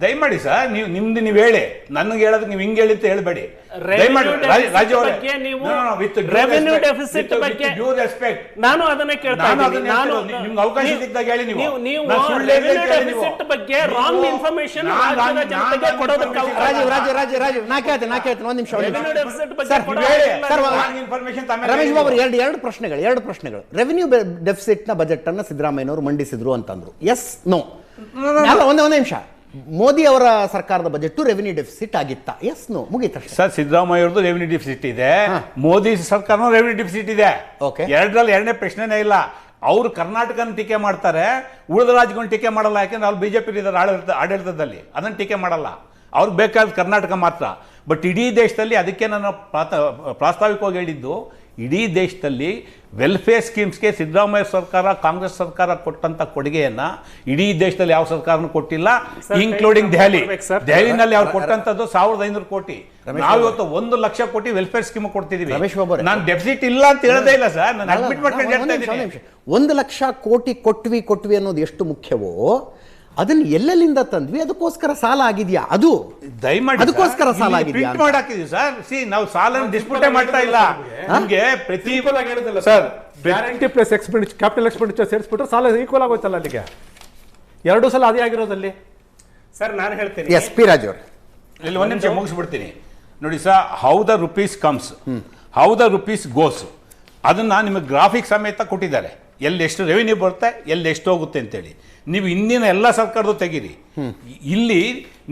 ದಯಮಾಡಿ ಸರ್ ನೀವು ನಿಮ್ದು ನೀವು ಹೇಳಿ. ನನಗೆ ಹೇಳೋದಕ್ಕೆ ನೀವು ಹಿಂಗೆ ಹೇಳಿ ಅಂತ ಹೇಳ್ಬೇಡಿ ದಯಮಾಡಿ ರಾಜ್- ಅವರೇ. ನೀವು ವಿತ್ ರೆವೆನ್ಯೂ with ಬಗ್ಗೆ due respect. ನಾನು ಅದನ್ನೇ ಕೇಳ್ತಾ ನಾನು ಇದ್ದೀನಿ. ನಾನು ನಿಮ್ಗೆ ಅವಕಾಶ ಸಿಕ್ಕಿದಾಗ ಹೇಳಿ ನೀವು. ನೀವು deficit ಬಗ್ಗೆ ರಾಂಗ್ ಇನ್ಫಾರ್ಮೇಶನ್ ರಾಜ್ಯದ ಜನತೆಗೆ ಕೊಡೋದಕ್ಕೆ ನಾ ಕೇಳ್ತೇನೆ ನಾ ಕೇಳ್ತೇನೆ ಒಂದ್ ನಿಮಿಷ deficit ಬಗ್ಗೆ ಸರ್. ತಮ್ಮ ರಮೇಶ್ ಬಾಬು ಎರಡು ಎರಡು ಪ್ರಶ್ನೆಗಳು ಎರಡು ಪ್ರಶ್ನೆಗಳು. ರೆವೆನ್ಯೂ ಡೆಫಿಸಿಟ್ನ ಬಜೆಟ್ ಅನ್ನ ಸಿದ್ದರಾಮಯ್ಯನವರು ಮಂಡಿಸಿದ್ರು ಅಂತಂದ್ರು. ಎಸ್ ನೋ ಒಂದೇ ಒಂದೇ ನಿಮಿಷ. ಮೋದಿ ಅವರ ಸರ್ಕಾರದ ಬಜೆಟ್ ರೆವಿನ್ಯೂ ಡೆಫಿಸಿಟ್ ಆಗಿತ್ತ. ಎಸ್ ನೋ ಮುಗಿತ ಸರ್ ಸಿದ್ದರಾಮಯ್ಯ ಅವ್ರದ್ದು ರೆವಿನ್ಯೂ ಡೆಫಿಸಿಟ್ ಇದೆ ಮೋದಿ ಸರ್ಕಾರನೂ ರೆವಿನ್ಯೂ ಡೆಫಿಸಿಟ್ ಇದೆ. ಓಕೆ ಎರಡರಲ್ಲಿ ಎರಡನೇ ಪ್ರಶ್ನೆನೇ ಇಲ್ಲ. ಅವರು ಕರ್ನಾಟಕನ ಟೀಕೆ ಮಾಡ್ತಾರೆ ಉಳಿದ ರಾಜ್ಯಗಳನ್ನ ಟೀಕೆ ಮಾಡಲ್ಲ ಯಾಕೆಂದ್ರೆ ಅವ್ರು ಬಿಜೆಪಿ ಇದ್ದಾರೆ ಆಡಳಿತ ಆಡಳಿತದಲ್ಲಿ. ಅದನ್ನು ಟೀಕೆ ಮಾಡಲ್ಲ. ಅವ್ರಿಗೆ ಬೇಕಾದ ಕರ್ನಾಟಕ ಮಾತ್ರ. ಬಟ್ ಇಡೀ ದೇಶದಲ್ಲಿ ಅದಕ್ಕೆ ನಾನು ಪ್ರಾತ ಪ್ರಾಸ್ತಾವಿಕವಾಗಿ ಹೇಳಿದ್ದು ಇಡೀ ದೇಶದಲ್ಲಿ ವೆಲ್ಫೇರ್ ಸ್ಕೀಮ್ಸ್ಗೆ ಸಿದ್ದರಾಮಯ್ಯ ಸರ್ಕಾರ ಕಾಂಗ್ರೆಸ್ ಸರ್ಕಾರ ಕೊಟ್ಟಂತ ಕೊಡುಗೆಯನ್ನ ಇಡೀ ದೇಶದಲ್ಲಿ ಯಾವ ಸರ್ಕಾರನೂ ಕೊಟ್ಟಿಲ್ಲ ಇನ್ಕ್ಲೂಡಿಂಗ್ ದೆಹಲಿ ದೆಹಲಿನಲ್ಲಿ ಅವ್ರು ಕೊಟ್ಟಂತದ್ದು ಸಾವಿರದ ಐನೂರು ಕೋಟಿ. ನಾವಿವತ್ತು ನಾವು ಇವತ್ತು ಒಂದು ಲಕ್ಷ ಕೋಟಿ ವೆಲ್ಫೇರ್ ಸ್ಕೀಮ್ ಕೊಡ್ತಿದೀವಿ. ರಮೇಶ್ ಬಾಬು ಅವರೇ. ನಾನು ಡೆಫಿಸಿಟ್ ಇಲ್ಲ ಅಂತ ಹೇಳದೇ ಇಲ್ಲ ಸರ್ ನಾನು ಅಡ್ಮಿಟ್ ಮಾಡ್ಕೊಂಡು ಒಂದು ಲಕ್ಷ ಕೋಟಿ ಕೊಟ್ವಿ ಕೊಟ್ವಿ ಅನ್ನೋದು ಎಷ್ಟು ಮುಖ್ಯವೋ ಅದನ್ನ ಎಲ್ಲೆಲ್ಲಿಂದ ತಂದ್ವಿ? ಅದಕ್ಕೋಸ್ಕರ ಸಾಲ ಆಗಿದ್ಯಾ? ಅದು. ದಯಮಾಡಿ ಅದಕ್ಕೋಸ್ಕರ ಸಾಲ ಆಗಿದ್ಯಾ ಪ್ರಿಂಟ್. ಸರ್. ಸಿ ನಾವು ಸಾಲ ಡಿಸ್ಪ್ಯೂಟೇ ಮಾಡ್ತಾ ಇಲ್ಲ. ನಮ್ಗೆ ಪ್ರತಿ sir guarantee plus expenditure capital expenditure ಸೇರಿಸ್ಬಿಟ್ರೆ ಸಾಲ ಈಕ್ವಲ್ ಆಗೋಯ್ತಲ್ಲ ಅಲ್ಲಿಗೆ. ಎರಡು ಸಲ ಅದೇ ಆಗಿರೋದಲ್ಲಿ. ಸರ್ ನಾನು ಹೇಳ್ತೀನಿ. ಎಸ್ ಪಿ ರಾಜ್ ಅವರು. ಇಲ್ಲಿ ಒಂದು ನಿಮಿಷ ಮುಗಿಸ್ಬಿಡ್ತೀನಿ. ನೋಡಿ sir how the rupees comes how the rupees goes ಅದನ್ನ ನಿಮಗೆ ಗ್ರಾಫಿಕ್ ಸಮೇತ ಕೊಟ್ಟಿದ್ದಾರೆ. ಎಲ್ಲಿ ಎಷ್ಟು ರೆವಿನ್ಯೂ ಬರುತ್ತೆ ಎಲ್ಲಿ ಎಷ್ಟು ಹೋಗುತ್ತೆ ಅಂತೇಳಿ. ನೀವು ಇಂದಿನ ಎಲ್ಲ ಸರ್ಕಾರದ್ದು ತೆಗೀರಿ. ಇಲ್ಲಿ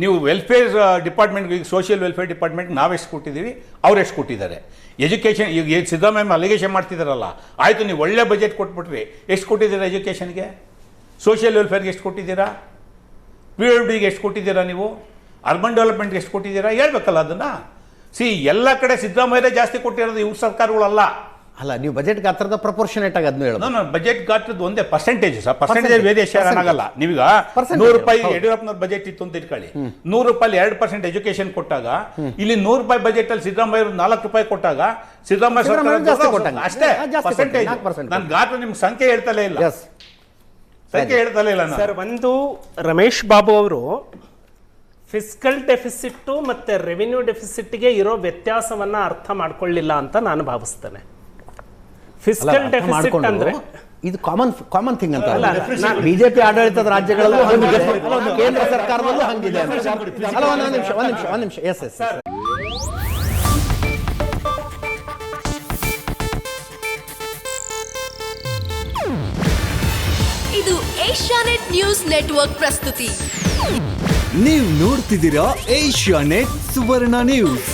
ನೀವು ವೆಲ್ಫೇರ್ ಡಿಪಾರ್ಟ್ಮೆಂಟ್ ಈಗ ಸೋಷಿಯಲ್ ವೆಲ್ಫೇರ್ ಡಿಪಾರ್ಟ್ಮೆಂಟ್ ನಾವೆಷ್ಟು ಕೊಟ್ಟಿದ್ದೀವಿ ಅವ್ರು ಎಷ್ಟು ಕೊಟ್ಟಿದ್ದಾರೆ. ಎಜುಕೇಷನ್ ಈಗ ಸಿದ್ದರಾಮಯ್ಯ ಅಲಿಗೇಷನ್ ಮಾಡ್ತಿದ್ದಾರಲ್ಲ ಆಯಿತು ನೀವು ಒಳ್ಳೆ ಬಜೆಟ್ ಕೊಟ್ಬಿಟ್ರಿ, ಎಷ್ಟು ಕೊಟ್ಟಿದ್ದೀರಾ ಎಜುಕೇಷನ್ಗೆ ಸೋಷಿಯಲ್ ವೆಲ್ಫೇರ್ಗೆ ಎಷ್ಟು ಕೊಟ್ಟಿದ್ದೀರಾ? ಪಿ ಡಬ್ಲ್ಯೂ ಡಿಗೆ ಎಷ್ಟು ಕೊಟ್ಟಿದ್ದೀರಾ ನೀವು? ಅರ್ಬನ್ ಡೆವಲಪ್ಮೆಂಟ್ಗೆ ಎಷ್ಟು ಕೊಟ್ಟಿದ್ದೀರಾ? ಹೇಳ್ಬೇಕಲ್ಲ ಅದನ್ನು. ಸಿ ಎಲ್ಲ ಕಡೆ ಸಿದ್ದರಾಮಯ್ಯ ಜಾಸ್ತಿ ಕೊಟ್ಟಿರೋದು ಇವ್ರ ಸರ್ಕಾರಗಳಲ್ಲ. ಅಲ್ಲ ನೀವು ಬಜೆಟ್ ಗಾತ್ರದ ಪ್ರಪೋರ್ಷನೇಟ್ ಆಗಿ ಅದನ್ನ ಹೇಳೋದು ನಾನು ಬಜೆಟ್ ಗಾತ್ರದ ಒಂದೇ ಪರ್ಸೆಂಟೇಜ್ ಸರ್ ಪರ್ಸೆಂಟೇಜ್. ವೇರಿಯೇಷನ್. ಆಗಲ್ಲ ನೀವೀಗ. ನೂರು ರೂಪಾಯಿ. ಯಡಿಯೂರಪ್ಪನವ್ರ ಬಜೆಟ್ ಇತ್ತು ಅಂತ ಇಟ್ಕೊಳ್ಳಿ. ನೂರು ರೂಪಾಯಿ ಎರಡು ಪರ್ಸೆಂಟ್ ಎಜುಕೇಶನ್ ಕೊಟ್ಟಾಗ ಇಲ್ಲಿ ನೂರು ರೂಪಾಯಿ ಬಜೆಟ್ ಅಲ್ಲಿ ಸಿದ್ದರಾಮಯ್ಯ ನಾಲ್ಕು ರೂಪಾಯಿ ಕೊಟ್ಟಾಗ ಸಿದ್ದರಾಮಯ್ಯ. ಅಷ್ಟೇ ಪರ್ಸೆಂಟೇಜ್ ನನ್ನ 4% ನಾನು ಗಾತ್ರ ನಿಮ್ಗೆ ಸಂಖ್ಯೆ ಹೇಳ್ತಲೇ ಇಲ್ಲ. ಎಸ್ ಸಂಖ್ಯೆ ಹೇಳ್ತಲೇ ಇಲ್ಲ ನಾನು. ಸರ್ ಒಂದು ರಮೇಶ್ ಬಾಬು ಅವರು ಫಿಸ್ಕಲ್ ಡೆಫಿಸಿಟ್ಟು ಮತ್ತೆ ರೆವಿನ್ಯೂ ಡೆಫಿಸಿಟ್ಗೆ ಇರೋ ವ್ಯತ್ಯಾಸವನ್ನ ಅರ್ಥ ಮಾಡ್ಕೊಳ್ಳಿಲ್ಲ ಅಂತ ನಾನು ಭಾವಿಸ್ತೇನೆ. ಫಿಸ್ಕಲ್ ಡೆಫಿಸಿಟ್ ಅಂದ್ರೆ ಇದು ಕಾಮನ್ ಕಾಮನ್ ಥಿಂಗ್ ಅಂತ ಬಿಜೆಪಿ ಆಡಳಿತದ ರಾಜ್ಯಗಳಲ್ಲೂ ಹಂಗಿದೆ. ಕೇಂದ್ರ ಸರ್ಕಾರದಲ್ಲೂ ಹಂಗಿದೆ ಒಂದು ಅಲ್ಲ ಒಂದ್ ಒಂದ್ ನಿಮಿಷ ಒಂದು ನಿಮಿಷ ಒಂದ್ ನಿಮಿಷ. ಎಸ್ ಎಸ್ ಇದು ಏಷ್ಯಾನೆಟ್ ನ್ಯೂಸ್ ನೆಟ್ವರ್ಕ್ ಪ್ರಸ್ತುತಿ. ನೀವು ನೋಡ್ತಿದ್ದೀರಾ ಏಷ್ಯಾ ನೆಟ್ ಸುವರ್ಣ ನ್ಯೂಸ್.